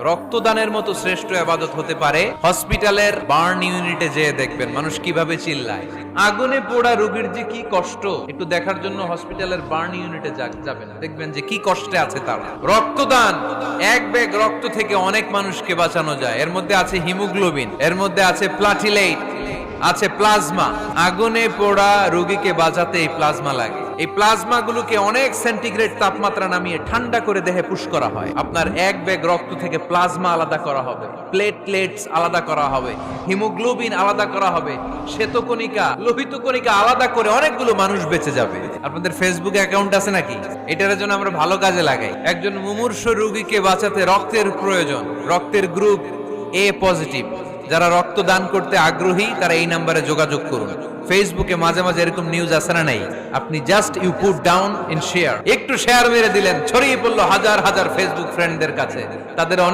রক্তদানের মতো শ্রেষ্ঠ আবাদত হতে পারে হসপিটালের বার্ন ইউনিটে যেয়ে দেখবেন। মানুষ কীভাবে চিল্লায়? আগুনে পোড়া রোগীর যে কি কষ্ট? একটু দেখার জন্য হসপিটালের বার্ন ইউনিটে যাবেন। দেখবেন যে কি কষ্টে আছে তারা। রক্তদান! এক ব্যাগ রক্ত থেকে অনেক মানুষকে বাঁচানো যায়। এর মধ্যে আছে হিমোগ্লোবিন, এর মধ্যে আছে প্লাটিলেট আছে প্লাজমা। আগুনে পোড়া রোগীকে বাঁচাতে এই প্লাজমা লাগে। এই প্লাজমা গুলোকে অনেক সেন্টিগ্রেড তাপমাত্রা নামিয়ে ঠান্ডা করে দেহে পুশ করা হয়। আপনার এক ব্যাগ রক্ত থেকে প্লাজমা আলাদা করা হবে। প্লেটলেটস আলাদা করা হবে। হিমোগ্লোবিন আলাদা করা হবে। শ্বেতকণিকা লোহিত কণিকা আলাদা করে অনেকগুলো মানুষ বেঁচে যাবে। আপনাদের ফেসবুক অ্যাকাউন্ট আছে নাকি? এটার জন্য আমরা ভালো কাজে লাগাই। একজন মুমূর্ষ রোগীকে বাঁচাতে রক্তের প্রয়োজন। রক্তের গ্রুপ এ পজিটিভ যারা রক্ত দান করতে আগ্রহী, তারা এই নাম্বারে যোগাযোগ করুন। ফেসবুকে মাঝে মাঝে এরকম নিউজ আসে না নাই? আপনি just you put down in share একটু শেয়ার মেরে দিলেন, ছড়িয়ে পড়ল হাজার হাজার ফেসবুক ফ্রেন্ডদের কাছে। তাদের অনেক